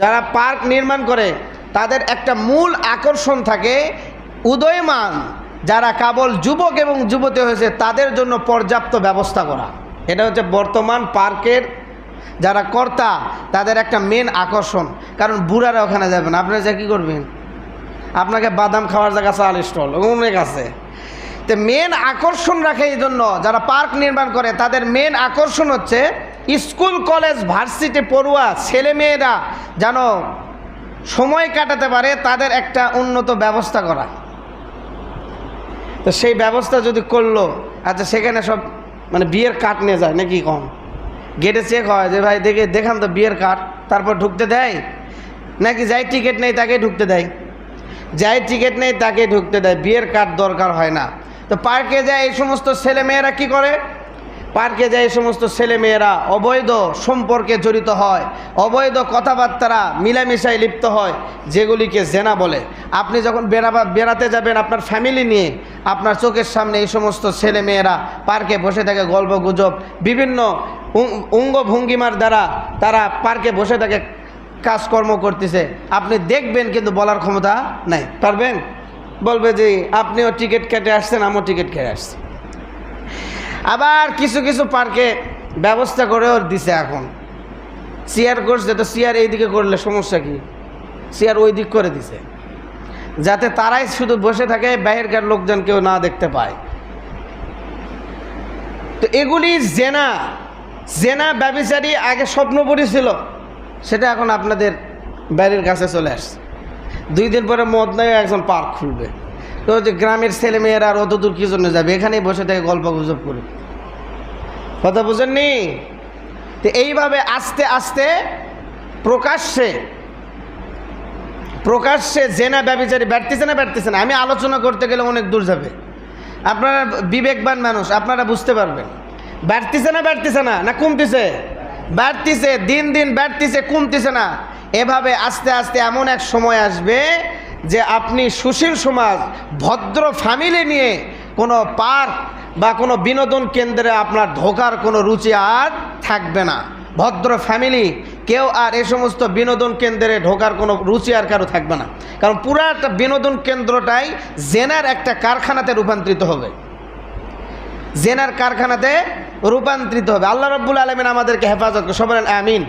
যারা পার্ক নির্মাণ করে, তাদের একটা মূল আকর্ষণ থাকে উদয়মান। যারা কাবল যুবক এবং যুবতী হয়েছে, তাদের জন্য পর্যাপ্ত ব্যবস্থা করা। এটা হচ্ছে বর্তমান পার্কের যারা কর্তা, তাদের একটা মেন আকর্ষণ। কারণ বুড়ারা ওখানে যাবেন আপনারা যা কী করবেন? আপনাকে বাদাম খাওয়ার জায়গা, চাল স্টল, অনেক আছে। তো মেন আকর্ষণ রাখে এই জন্য যারা পার্ক নির্মাণ করে, তাদের মেন আকর্ষণ হচ্ছে স্কুল, কলেজ, ভার্সিটি পড়ুয়া ছেলেমেয়েরা যেন সময় কাটাতে পারে, তাদের একটা উন্নত ব্যবস্থা করা। তো সেই ব্যবস্থা যদি করল আচ্ছা সেখানে সব মানে বিয়ের কাঠ নিয়ে যায়, নাকি কম? গেটে চেক হয় যে ভাই দেখে, দেখান তো বিয়ের কাঠ তারপর ঢুকতে দেয়? নাকি যাই টিকিট নেই তাকে ঢুকতে দেয়? যাই টিকিট নেই তাকে ঢুকতে দেয়, বিয়ের কার্ড দরকার হয় না। তো পার্কে যায় এই সমস্ত ছেলে মেয়েরা কী করে? পার্কে যায় এই সমস্ত ছেলে মেয়েরা অবৈধ সম্পর্কে জড়িত হয়, অবৈধ কথাবার্তারা মিলামিশায় লিপ্ত হয়, যেগুলিকে জেনা বলে। আপনি যখন বেড়াবা বেড়াতে যাবেন আপনার ফ্যামিলি নিয়ে, আপনার চোখের সামনে এই সমস্ত ছেলে মেয়েরা পার্কে বসে থাকে, গল্প গুজব, বিভিন্ন অঙ্গভঙ্গিমার দ্বারা তারা পার্কে বসে থাকে, কাজকর্ম করতেছে। আপনি দেখবেন কিন্তু বলার ক্ষমতা নাই। পারবেন? বলবে যে, আপনিও টিকিট কেটে আসছেন, আমিও টিকিট কেটে আসছি। আবার কিছু কিছু পার্কে ব্যবস্থা করেও দিছে এখন। চেয়ার করছে তো চেয়ার এইদিকে করলে সমস্যা কি? চেয়ার ওই দিক করে দিছে। যাতে তারাই শুধু বসে থাকে বাইরের লোকজন কেউ না দেখতে পায়। তো এগুলি জেনা জেনা ব্যবচারী আগে স্বপ্নপুরী ছিল। সেটা এখন আপনাদের বাড়ির কাছে চলে আসছে। দুই দিন পরে মদ নয় একজন পার্ক খুলবে। তো যে গ্রামের ছেলে মেয়েরা আর অত দূর কী জন্য যাবে? এখানেই বসে থেকে গল্প গুজব করে। কথা বুঝেননি তো এইভাবে আস্তে আস্তে প্রকাশ্যে প্রকাশ্যে জেনা ব্যবচারী ব্যর্থিছে না ব্যর্থিছে না? আমি আলোচনা করতে গেলে অনেক দূর যাবে। আপনারা বিবেকবান মানুষ, আপনারা বুঝতে পারবেন। ব্যর্থিছে না ব্যর্থিছে না না কমতিছে? বাড়তিছে, দিন দিন বাড়তিছে, কমতিছে না। এভাবে আস্তে আস্তে এমন এক সময় আসবে যে আপনি সুশীল সমাজ, ভদ্র ফ্যামিলি নিয়ে কোনো পার্ক বা কোনো বিনোদন কেন্দ্রে আপনার ঢোকার কোনো রুচি আর থাকবে না। ভদ্র ফ্যামিলি কেউ আর এ সমস্ত বিনোদন কেন্দ্রে ঢোকার কোনো রুচি আর কারও থাকবে না। কারণ পুরো একটা বিনোদন কেন্দ্রটাই জেনার একটা কারখানাতে রূপান্তরিত হবে। জেনার কারখানাতে রূপান্তরিত হবে। আল্লাহ রব্বুল আলমিন আমাদেরকে হেফাজত সবাই আমিন।